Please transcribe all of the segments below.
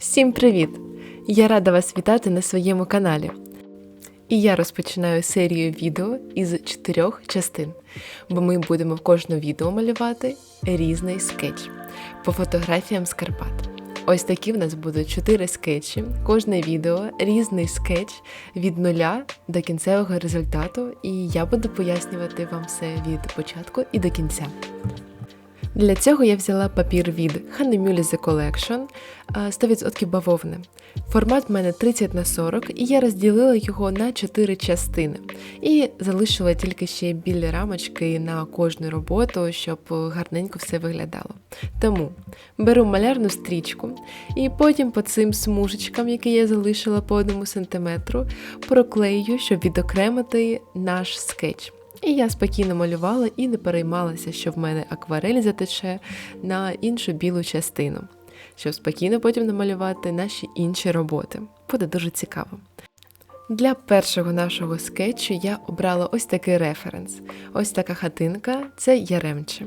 Всім привіт! Я рада вас вітати на своєму каналі. І я розпочинаю серію відео із чотирьох частин, бо ми будемо в кожному відео малювати різний скетч по фотографіям з Карпат. Ось такі в нас будуть чотири скетчі, кожне відео, різний скетч від нуля до кінцевого результату, і я буду пояснювати вам все від початку і до кінця. Для цього я взяла папір від Hanemule The Collection 100% бавовни. Формат в мене 30 на 40 і я розділила його на 4 частини. І залишила тільки ще білі рамочки на кожну роботу, щоб гарненько все виглядало. Тому беру малярну стрічку і потім по цим смужечкам, які я залишила по одному сантиметру, проклею, щоб відокремити наш скетч. І я спокійно малювала і не переймалася, що в мене акварель затече на іншу білу частину, щоб спокійно потім намалювати наші інші роботи. Буде дуже цікаво. Для першого нашого скетчу я обрала ось такий референс. Ось така хатинка це Яремче.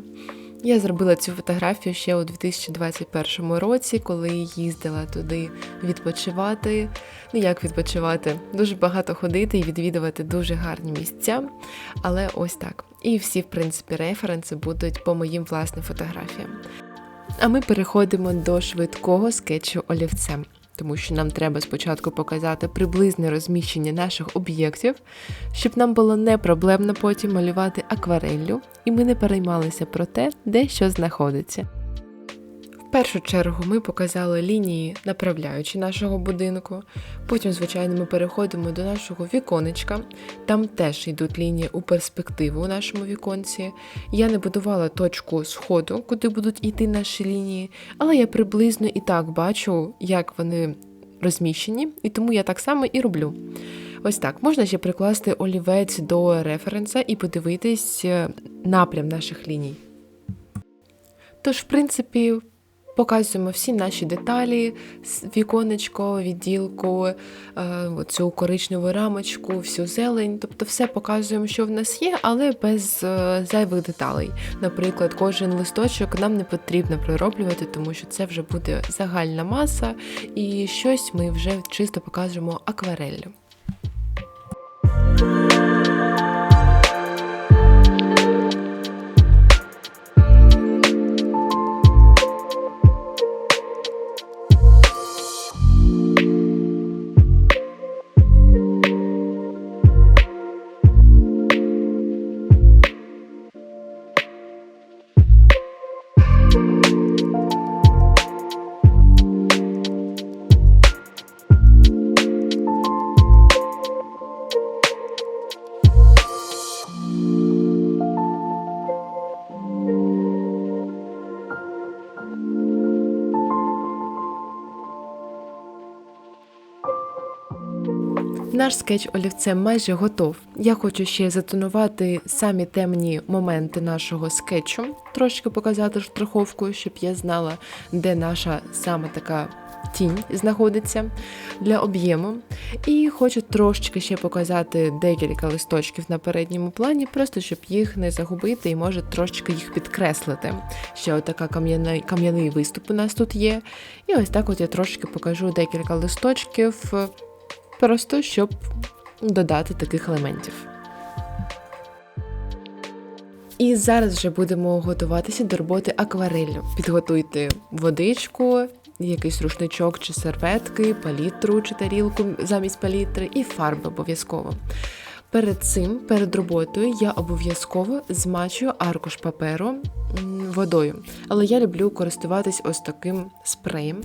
Я зробила цю фотографію ще у 2021 році, коли їздила туди відпочивати. Ну як відпочивати? Дуже багато ходити і відвідувати дуже гарні місця. Але ось так. І всі, в принципі, референси будуть по моїм власним фотографіям. А ми переходимо до швидкого скетчу олівцем. Тому що нам треба спочатку показати приблизне розміщення наших об'єктів, щоб нам було не проблемно потім малювати аквареллю, і ми не переймалися про те, де що знаходиться. Першу чергу ми показали лінії направляючі нашого будинку. Потім, звичайно, ми переходимо до нашого віконечка. Там теж йдуть лінії у перспективу у нашому віконці. Я не будувала точку сходу, куди будуть йти наші лінії, але я приблизно і так бачу, як вони розміщені, і тому я так само і роблю. Ось так, можна ще прикласти олівець до референса і подивитись е, напрям наших ліній. Тож, в принципі, Показуємо всі наші деталі, віконечко, відділку, е, цю коричневу рамочку, всю зелень. Тобто все показуємо, що в нас є, але без е, зайвих деталей. Наприклад, кожен листочок нам не потрібно пророблювати, тому що це вже буде загальна маса, і щось ми вже чисто покажемо аквареллю. Наш скетч олівцем майже готов. Я хочу ще затонувати самі темні моменти нашого скетчу, трошки показати штриховкою, щоб я знала, де наша саме така тінь знаходиться для об'єму. І хочу трошечки ще показати декілька листочків на передньому плані, просто щоб їх не загубити і може трошечки їх підкреслити. Ще отака кам'яний, виступ у нас тут є. І ось так от я трошки покажу декілька листочків просто щоб додати таких елементів. І зараз вже будемо готуватися до роботи аквареллю. Підготуйте водичку, якийсь рушничок чи серветки, палітру чи тарілку замість палітри, і фарби обов'язково. Перед цим, перед роботою, я обов'язково змачую аркуш паперу водою. Але я люблю користуватись ось таким спреєм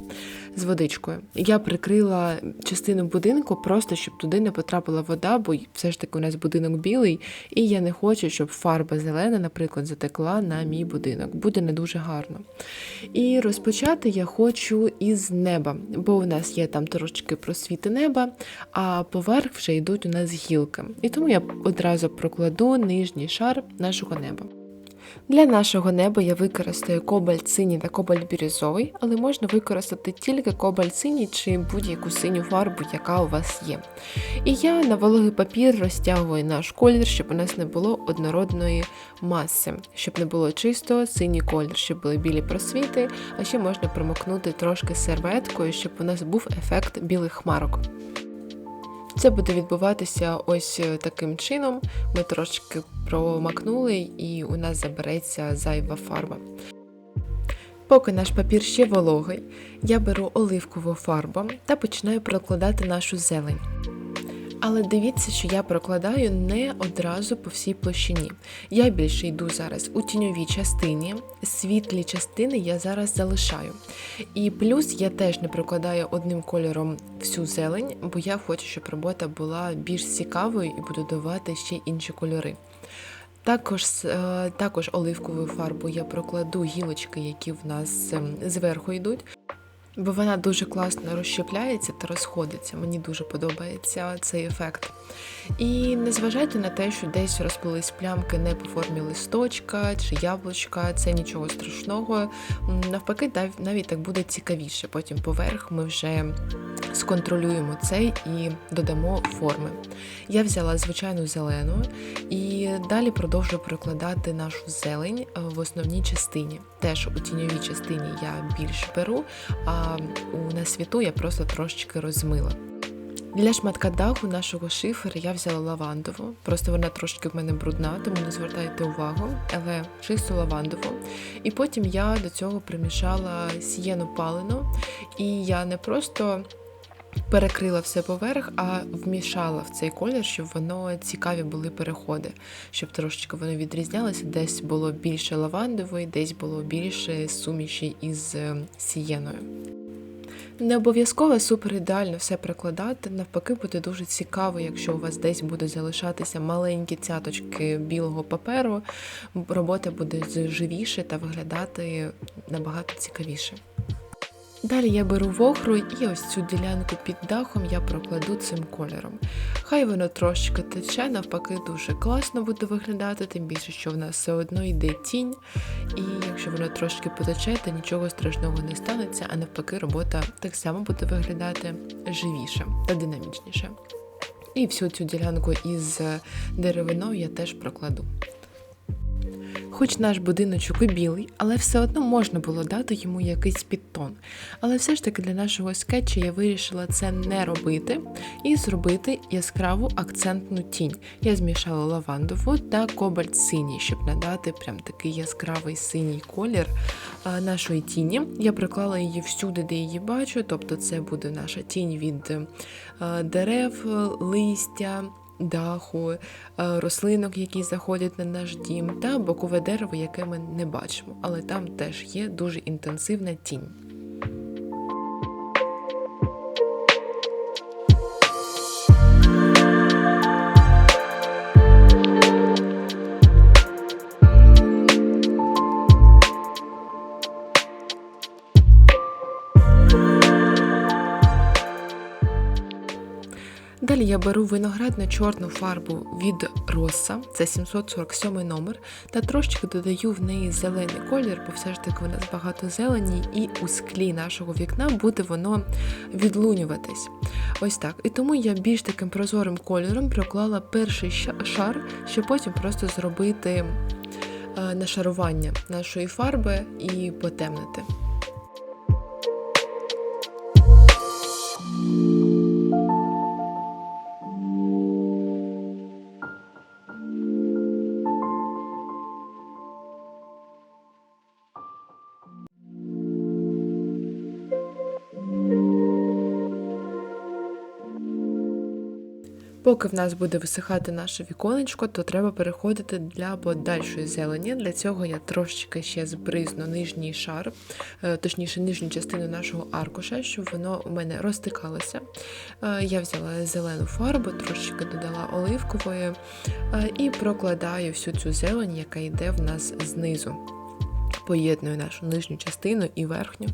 з водичкою. Я прикрила частину будинку просто, щоб туди не потрапила вода, бо все ж таки у нас будинок білий, і я не хочу, щоб фарба зелена, наприклад, затекла на мій будинок. Буде не дуже гарно. І розпочати я хочу із неба, бо у нас є там трошечки просвіти неба, а поверх вже йдуть у нас гілки. І тому я одразу прокладу нижній шар нашого неба. Для нашого неба я використаю кобальт синій та кобальт бірюзовий, але можна використати тільки кобальт синій чи будь-яку синю фарбу, яка у вас є. І я на вологий папір розтягую наш колір, щоб у нас не було однородної маси, щоб не було чисто синій колір, щоб були білі просвіти, а ще можна промокнути трошки серветкою, щоб у нас був ефект білих хмарок. Це буде відбуватися ось е, таким чином. Ми трошки промакнули, і у нас забереться зайва фарба. Поки наш папір ще вологий, я беру оливкову фарбу та починаю прокладати нашу зелень. Але дивіться, що я прокладаю не одразу по всій площині. Я більше йду зараз у тіньовій частині, світлі частини я зараз залишаю. І плюс я теж не прокладаю одним кольором всю зелень, бо я хочу, щоб робота була більш цікавою і буду давати ще інші кольори. Також, е, також оливковою фарбою я прокладу гілочки, які в нас ем, зверху йдуть. Бо вона дуже класно розщепляється та розходиться. Мені дуже подобається цей ефект. І не зважайте на те, що десь розплились плямки не по формі листочка чи яблучка, це нічого страшного. Навпаки, навіть так буде цікавіше. Потім поверх ми вже сконтролюємо це і додамо форми. Я взяла звичайну зелену і далі продовжую прокладати нашу зелень е, в основній частині. Теж у тіньовій частині я більш беру, а у на світу я просто трошечки розмила. Для шматка даху нашого шифера я взяла лавандову. Просто вона трошки в мене брудна, тому не звертайте увагу, але чисту лавандову. І потім я до цього примішала сієну палину, і я не просто перекрила все поверх, а вмішала в цей колір, щоб воно цікаві були переходи, щоб трошечки воно відрізнялося. Десь було більше лавандової, десь було більше суміші із е, сієною. Не обов'язково супер ідеально все прикладати. Навпаки, буде дуже цікаво, якщо у вас десь буде залишатися маленькі цяточки білого паперу. Робота буде живіше та виглядати набагато цікавіше. Далі я беру вохру і ось цю ділянку під дахом я прокладу цим кольором. Хай воно трошечки тече, навпаки, дуже класно буде виглядати, тим більше, що в нас все одно йде тінь, і якщо воно трошки потече, то нічого страшного не станеться, а навпаки, робота так само буде виглядати живіше та динамічніше. І всю цю ділянку із деревиною я теж прокладу. Хоч наш будиночок і білий, але все одно можна було дати йому якийсь підтон. Але все ж таки для нашого скетча я вирішила це не робити і зробити яскраву акцентну тінь. Я змішала лавандову та кобальт синій, щоб надати прям такий яскравий синій колір нашої тіні. Я приклала її всюди, де її бачу, тобто це буде наша тінь від е, дерев, листя даху, е, рослинок, які заходять на наш дім, та бокове дерево, яке ми не бачимо, але там теж є дуже інтенсивна тінь. Я беру виноградно-чорну фарбу від Роса, це 747 номер, та трошечки додаю в неї зелений колір, бо все ж таки у нас багато зелені, і у склі нашого вікна буде воно відлунюватись. Ось так. І тому я більш таким прозорим кольором проклала перший шар, щоб потім просто зробити е, нашарування нашої фарби і потемнити. Поки в нас буде висихати наше віконечко, то треба переходити для подальшої зелені. Для цього я трошечки ще збризну нижній шар, е, точніше нижню частину нашого аркуша, щоб воно у мене розтикалося. Е, Я взяла зелену фарбу, трошечки додала оливкової е, і прокладаю всю цю зелень, яка йде в нас знизу. Поєдную нашу нижню частину і верхню.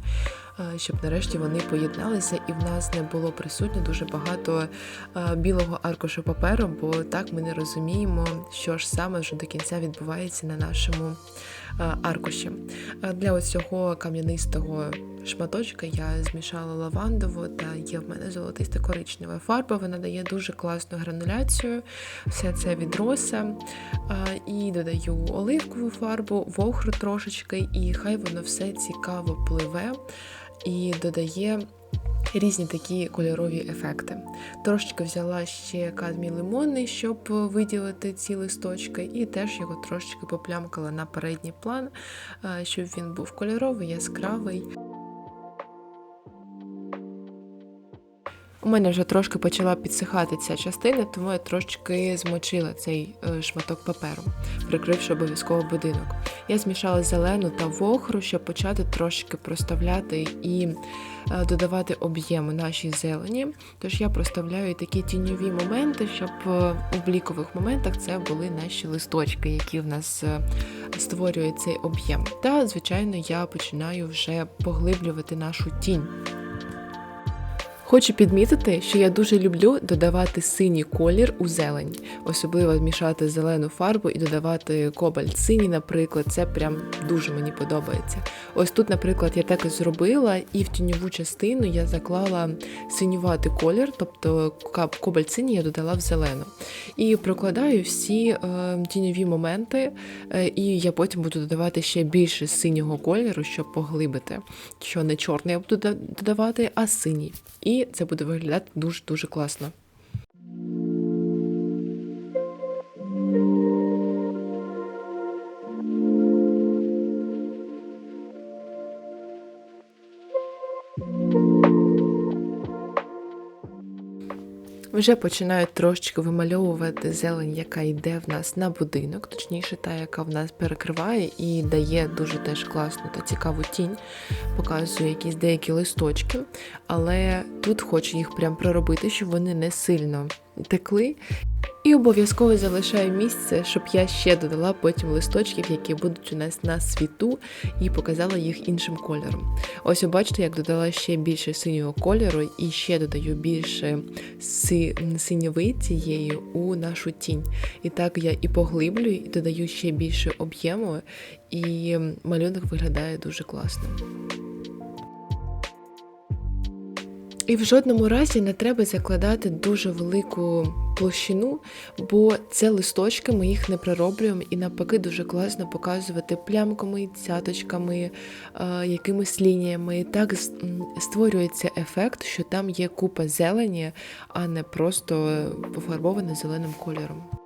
Е, щоб нарешті вони поєдналися, і в нас не було присутньо дуже багато е, білого аркушу паперу, бо так ми не розуміємо, що ж саме вже до кінця відбувається на нашому е, аркуші. Для цього кам'янистого шматочка я змішала лавандову та є в мене золотиста коричнева фарба. Вона дає дуже класну грануляцію, все це від роса. І додаю оливкову фарбу, вохру трошечки, і хай воно все цікаво пливе і додає. Різні такі кольорові ефекти. Трошечки взяла ще кадмій лимонний, щоб виділити ці листочки, і теж його трошечки поплямкала на передній план, щоб він був кольоровий, яскравий. У мене вже трошки почала підсихати ця частина, тому я трошки змочила цей е, шматок паперу, прикривши обов'язково будинок. Я змішала зелену та вохру, щоб почати трошки проставляти і е, додавати об'єму нашій зелені. Тож я проставляю такі тіньові моменти, щоб е, у блікових моментах це були наші листочки, які в нас створюють цей об'єм. Та, звичайно, я починаю вже поглиблювати нашу тінь. Хочу підмітити, що я дуже люблю додавати синій колір у зелень, особливо змішати зелену фарбу і додавати кобальт синій, наприклад, це прям дуже мені подобається. Ось тут, наприклад, я так і зробила, і в тіньову частину я заклала синюватий колір, тобто кобальт синій я додала в зелену. І прокладаю всі е, тіньові моменти, е, і я потім буду додавати ще більше синього кольору, щоб поглибити, що не чорний я буду додавати, а синій. І це буде виглядати дуже-дуже класно. Вже починають трошечки вимальовувати зелень, яка йде в нас на будинок, точніше, та, яка в нас перекриває і дає дуже теж класну та цікаву тінь, показує якісь деякі листочки, але тут хочу їх прям проробити, щоб вони не сильно текли. І обов'язково залишаю місце, щоб я ще додала потім листочків, які будуть у нас на світу, і показала їх іншим кольором. Ось, бачите, як додала ще більше синього кольору, і ще додаю більше си... синьови цієї у нашу тінь. І так я і поглиблюю, і додаю ще більше об'єму, і малюнок виглядає дуже класно. І в жодному разі не треба закладати дуже велику площину, бо це листочки, ми їх не прироблюємо, і навпаки дуже класно показувати плямками, цяточками, е, якимись лініями. Так створюється ефект, що там є купа зелені, а не просто пофарбоване зеленим кольором.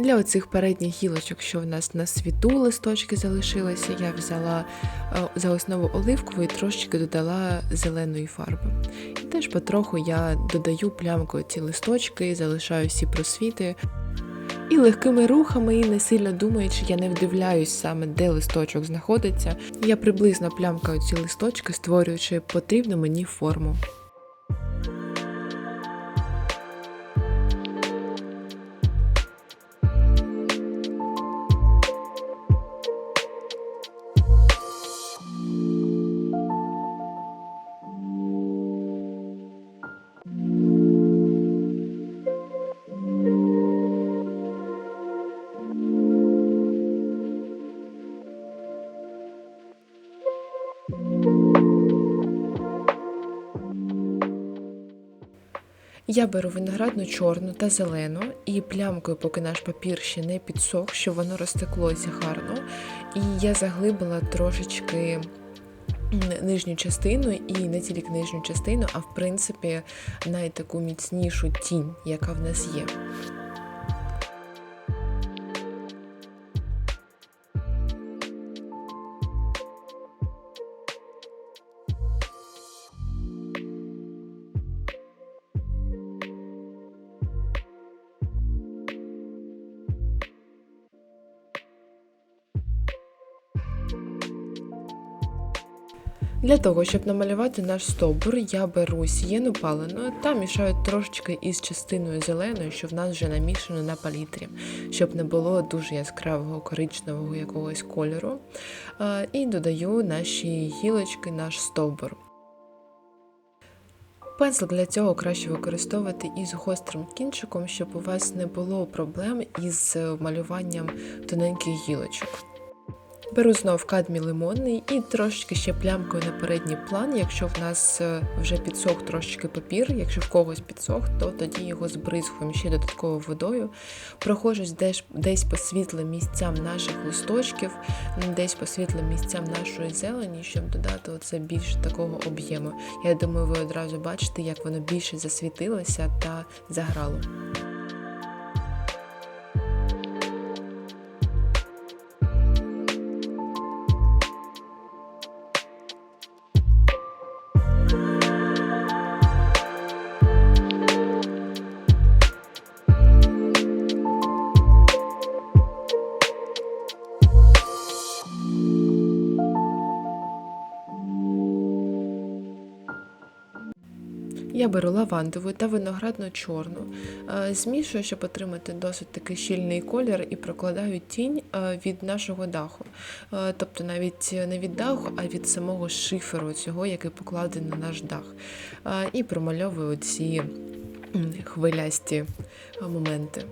Для оцих передніх гілочок, що в нас на світу листочки залишилися, я взяла е, за основу оливкову і трошечки додала зеленої фарби. І теж потроху я додаю плямку ці листочки, залишаю всі просвіти. І легкими рухами, і не сильно думаючи, я не вдивляюсь саме, де листочок знаходиться. Я приблизно плямкаю ці листочки, створюючи потрібну мені форму. Я беру виноградну чорну та зелену і плямкою, поки наш папір ще не підсох, щоб воно розтеклося гарно. І я заглибила трошечки нижню частину, і не тільки нижню частину, а в принципі найтаку міцнішу тінь, яка в нас є. Для того, щоб намалювати наш стовбур, я беру сієну палену та мішаю трошечки із частиною зеленою, що в нас вже намішано на палітрі, щоб не було дуже яскравого коричневого якогось кольору. І додаю наші гілочки, наш стовбур. Пензл для цього краще використовувати із гострим кінчиком, щоб у вас не було проблем із малюванням тоненьких гілочок. Беру знов кадмій лимонний і трошечки ще плямкою на передній план. Якщо в нас е, вже підсох трошечки папір, якщо в когось підсох, то тоді його збризгуємо ще додатково водою. Проходжусь десь, десь по світлим місцям наших листочків, десь по світлим місцям нашої зелені, щоб додати оце більше такого об'єму. Я думаю, ви одразу бачите, як воно більше засвітилося та заграло. Лавандову та виноградну чорну, е, змішую, щоб отримати досить такий щільний колір, і прокладаю тінь е, від нашого даху. Е, Тобто навіть не від даху, а від самого шиферу, цього, який покладений на наш дах. І промальовую ці хвилясті моменти.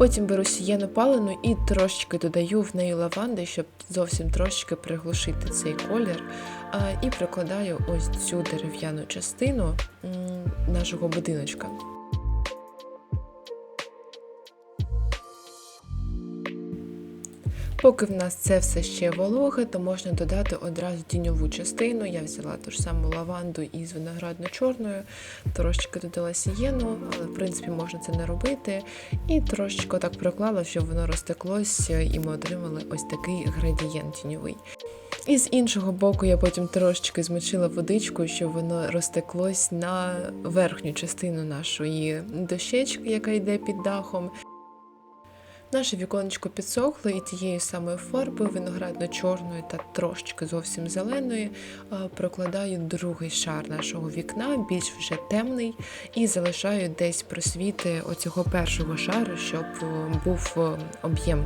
Потім беру сієну палену і трошечки додаю в неї лаванди, щоб зовсім трошечки приглушити цей колір. І прикладаю ось цю дерев'яну частину нашого будиночка. Поки в нас це все ще вологе, то можна додати одразу тіньову частину. Я взяла ту ж саму лаванду із виноградно-чорною, трошечки додала сієну, але в принципі можна це не робити. І трошечки так приклала, щоб воно розтеклося, і ми отримали ось такий градієнт тіньовий. І з іншого боку, я потім трошечки змочила водичкою, щоб воно розтеклось на верхню частину нашої дощечки, яка йде під дахом. Наше віконечко підсохло і тією самою фарбою виноградно-чорною та трошечки зовсім зеленої прокладаю другий шар нашого вікна, більш вже темний, і залишаю десь просвіти оцього першого шару, щоб е, був е, об'єм.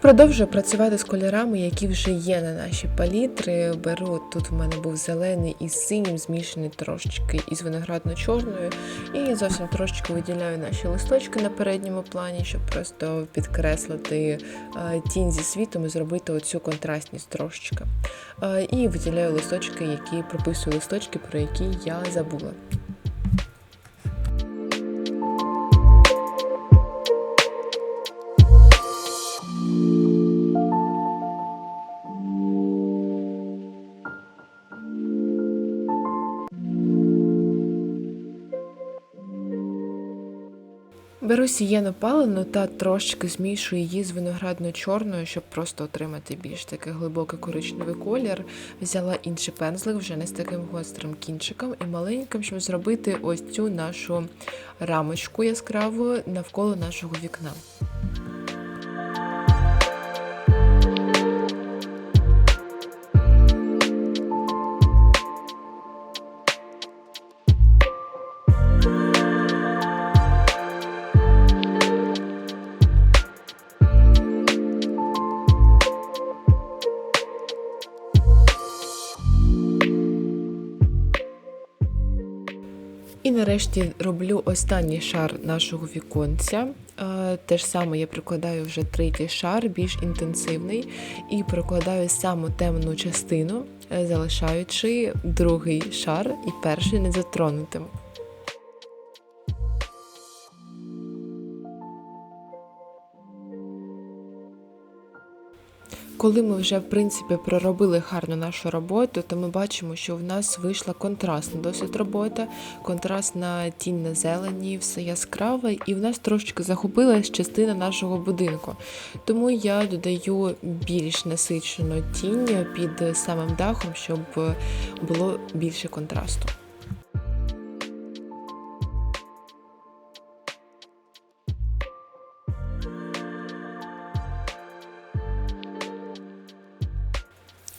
Продовжую працювати з кольорами, які вже є на нашій палітрі. Беру тут в мене був зелений із синім, змішаний трошечки із виноградно-чорною. І зовсім трошечки виділяю наші листочки на передньому плані, щоб просто підкреслити е, тінь зі світом і зробити оцю контрастність трошечки. Е, І виділяю листочки, які прописую листочки, про які я забула. Беру сієну палену та трошки змішую її з виноградно-чорною, щоб просто отримати більш такий глибокий коричневий колір. Взяла інший пензлик вже не з таким гострим кінчиком і маленьким, щоб зробити ось цю нашу рамочку яскраву навколо нашого вікна. Нарешті роблю останній шар нашого віконця. Е, Те ж саме я прикладаю вже третій шар, більш інтенсивний, і прикладаю саму темну частину, е, залишаючи другий шар і перший незатронутим. Коли ми вже в принципі проробили гарно нашу роботу, то ми бачимо, що в нас вийшла контрастна досить робота, контрастна тінь на зелені, все яскраве, і в нас трошечки загубилась частина нашого будинку. Тому я додаю більш насичену тінь під самим дахом, щоб було більше контрасту.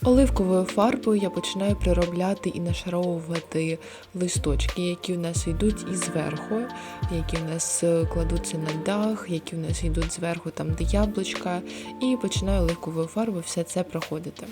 Оливковою фарбою я починаю приробляти і нашаровувати листочки, які в нас йдуть і зверху, які в нас е, кладуться на дах, які в нас йдуть зверху, там де яблучка, і починаю оливковою фарбою все це проходити.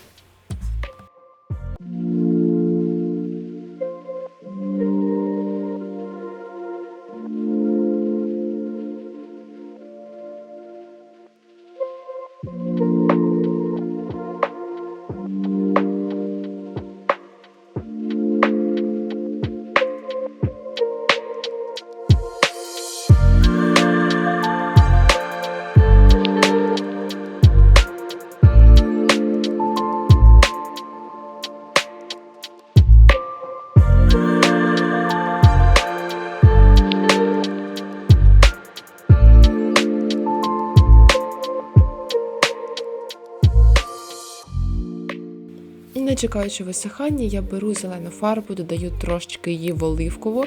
Чекаючи висихання, я беру зелену фарбу, додаю трошечки її в оливкову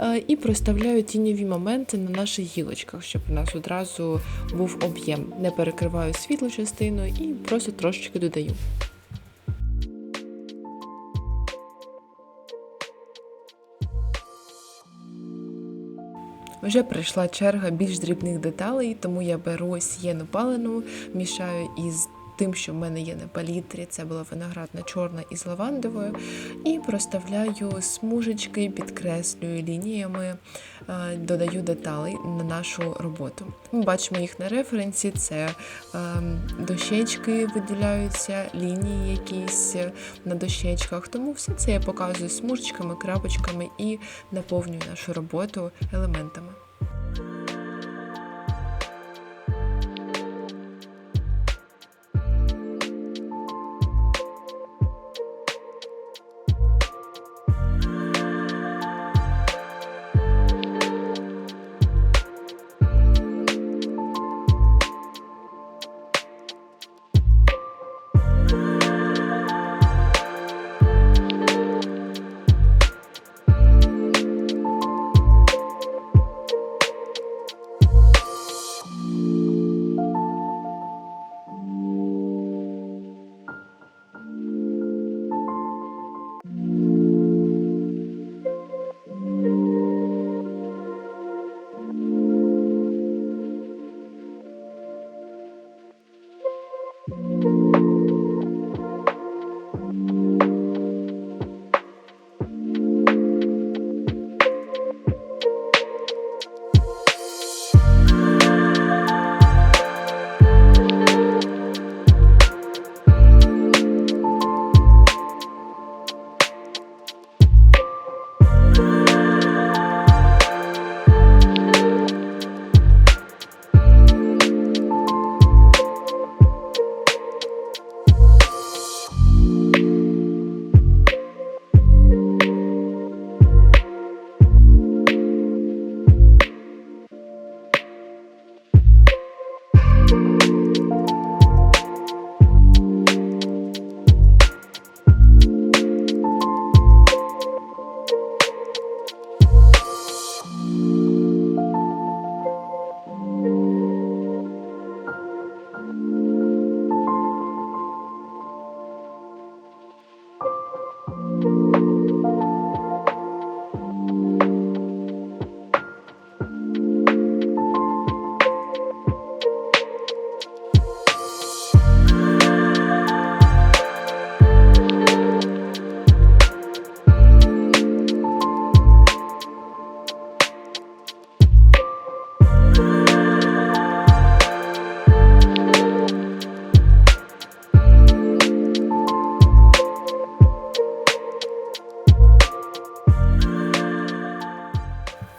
е, і проставляю тіньові моменти на наших гілочках, щоб у нас одразу був об'єм. Не перекриваю світлу частину і просто трошечки додаю. Вже прийшла черга більш дрібних деталей, тому я беру сієну палену, мішаю із тим, що в мене є на палітрі, це була виноградна чорна із лавандовою, і проставляю смужечки, підкреслюю лініями, е, додаю деталей на нашу роботу. Ми бачимо їх на референсі: це ем, дощечки виділяються, лінії якісь на дощечках. Тому все це я показую смужечками, крапочками і наповнюю нашу роботу елементами.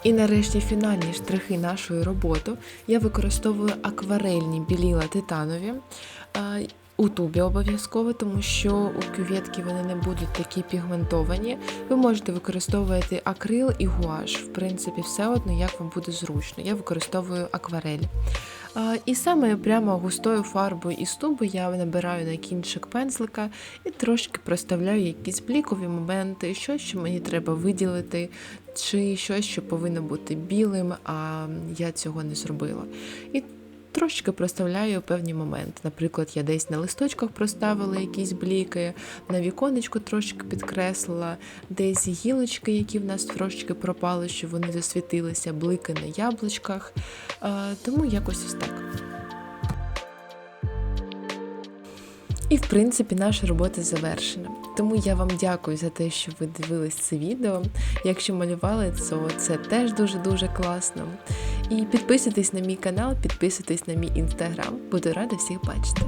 І нарешті фінальні штрихи нашої роботи я використовую акварельні біліла титанові. У тубі обов'язково, тому що у кюветки вони не будуть такі пігментовані. Ви можете використовувати акрил і гуаш. В принципі, все одно як вам буде зручно. Я використовую акварель. І саме прямо густою фарбою із туби я набираю на кінчик пензлика і трошки проставляю якісь блікові моменти, щось, що мені треба виділити, чи щось, що повинно бути білим, а я цього не зробила. І Трошки проставляю певні моменти. Наприклад, я десь на листочках проставила якісь бліки, на віконечку трошки підкреслила, десь гілочки, які в нас трошки пропали, щоб вони засвітилися, блики на яблучках. Тому якось ось так. В принципі наша робота завершена. Тому я вам дякую за те, що ви дивились це відео. Якщо малювали, то це теж дуже-дуже класно. І підписуйтесь на мій канал, підписуйтесь на мій інстаграм. Буду рада всіх бачити.